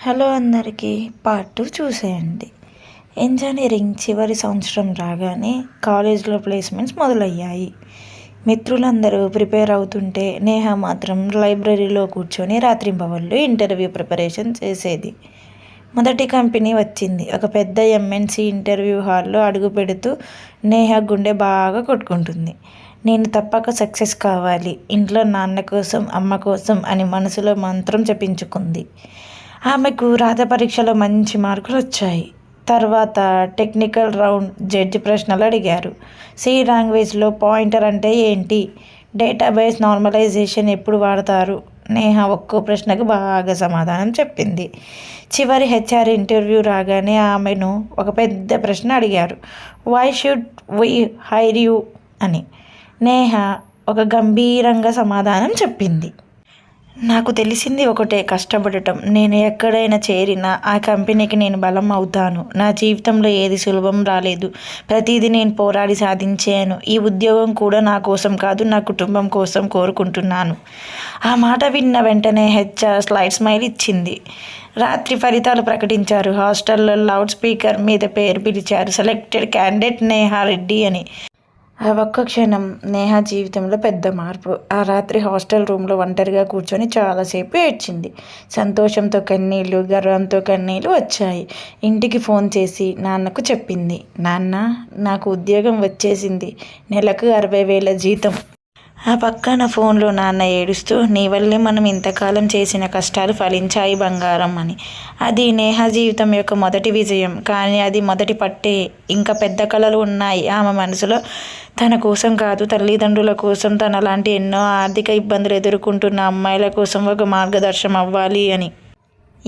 Hello అందరికీ part two చూసేయండి. Engineering చివరి సంవత్సరం రాగానే కాలేజ్లో ప్లేస్మెంట్స్ మొదలయ్యాయి. మిత్రులందరూ ప్రిపేర్ అవుతుంటే నేహ మాత్రం లైబ్రరీలో కూర్చొని రాత్రింబవళ్ళు ఇంటర్వ్యూ ప్రిపరేషన్ చేసేది. మొదటి కంపెనీ వచ్చింది. ఒక పెద్ద ఎంఎన్సీ ఇంటర్వ్యూ హాల్లో అడుగు పెడుతూ నేహ గుండె బాగా కొట్టుకుంటుంది. నేను తప్పక సక్సెస్ కావాలి. ఇంట్లో నాన్న కోసం అమ్మ కోసం అని మనసులో మంత్రం చెప్పించుకుంది ఆమెకు రాత పరీక్షలో మంచి మార్కులు వచ్చాయి. తర్వాత టెక్నికల్ రౌండ్ జడ్జి ప్రశ్నలు అడిగారు. సి లాంగ్వేజ్లో పాయింటర్ అంటే ఏంటి? డేటాబేస్ నార్మలైజేషన్ ఎప్పుడు వాడతారు? నేహ ఒక్కో ప్రశ్నకు బాగా సమాధానం చెప్పింది. చివరి హెచ్ఆర్ ఇంటర్వ్యూ రాగానే ఆమెను ఒక పెద్ద ప్రశ్న అడిగారు. Why should we hire you అని. నేహ ఒక గంభీరంగా సమాధానం చెప్పింది. నాకు తెలిసింది ఒకటే కష్టపడటం. నేను ఎక్కడైనా చేరినా ఆ కంపెనీకి నేను బలం అవుతాను. నా జీవితంలో ఏది సులభం రాలేదు. ప్రతిదీ నేను పోరాడి సాధించాను. ఈ ఉద్యోగం కూడా నా కోసం కాదు నా కుటుంబం కోసం కోరుకుంటున్నాను. ఆ మాట విన్న వెంటనే హెచ్ఆర్ స్లైడ్ స్మైల్ ఇచ్చింది. రాత్రి ఫలితాలు ప్రకటించారు. హాస్టల్లో లౌడ్ స్పీకర్ మీద పేరు పిలిచారు. సెలెక్టెడ్ క్యాండిడేట్ నేహా రెడ్డి అని. ఆ ఒక్క క్షణం నేహ జీవితంలో పెద్ద మార్పు. ఆ రాత్రి హాస్టల్ రూమ్లో ఒంటరిగా కూర్చొని చాలాసేపు ఏడ్చింది. సంతోషంతో కన్నీళ్ళు గర్వంతో కన్నీళ్ళు వచ్చాయి. ఇంటికి ఫోన్ చేసి నాన్నకు చెప్పింది నాన్న నాకు ఉద్యోగం వచ్చేసింది. నెలకు అరవై వేల జీతం. ఆ పక్కన ఫోన్లో నాన్న ఏడుస్తూ నీ వల్లే మనం ఇంతకాలం చేసిన కష్టాలు ఫలించాయి బంగారం అని. అది నేహ జీవితం యొక్క మొదటి విజయం. కానీ అది మొదటి పట్టే. ఇంకా పెద్ద కళలు ఉన్నాయి ఆమె మనసులో. తన కోసం కాదు తల్లిదండ్రుల కోసం తన లాంటి ఎన్నో ఆర్థిక ఇబ్బందులు ఎదుర్కొంటున్న అమ్మాయిల కోసం ఒక మార్గదర్శనం అవ్వాలి అని.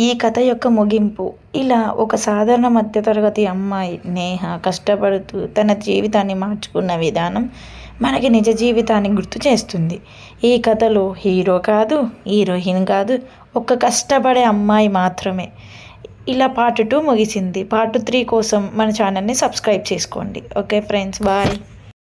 ఈ కథ యొక్క ముగింపు. ఇలా ఒక సాధారణ మధ్యతరగతి అమ్మాయి నేహ కష్టపడుతూ తన జీవితాన్ని మార్చుకున్న విధానం మనకి నిజ జీవితాన్ని గుర్తు చేస్తుంది. ఈ కథలో హీరో కాదు హీరోయిన్ కాదు ఒక కష్టపడే అమ్మాయి మాత్రమే. ఇలా పార్ట్ టూ ముగిసింది. పార్ట్ త్రీ కోసం మన ఛానల్ని సబ్స్క్రైబ్ చేసుకోండి. Okay friends bye.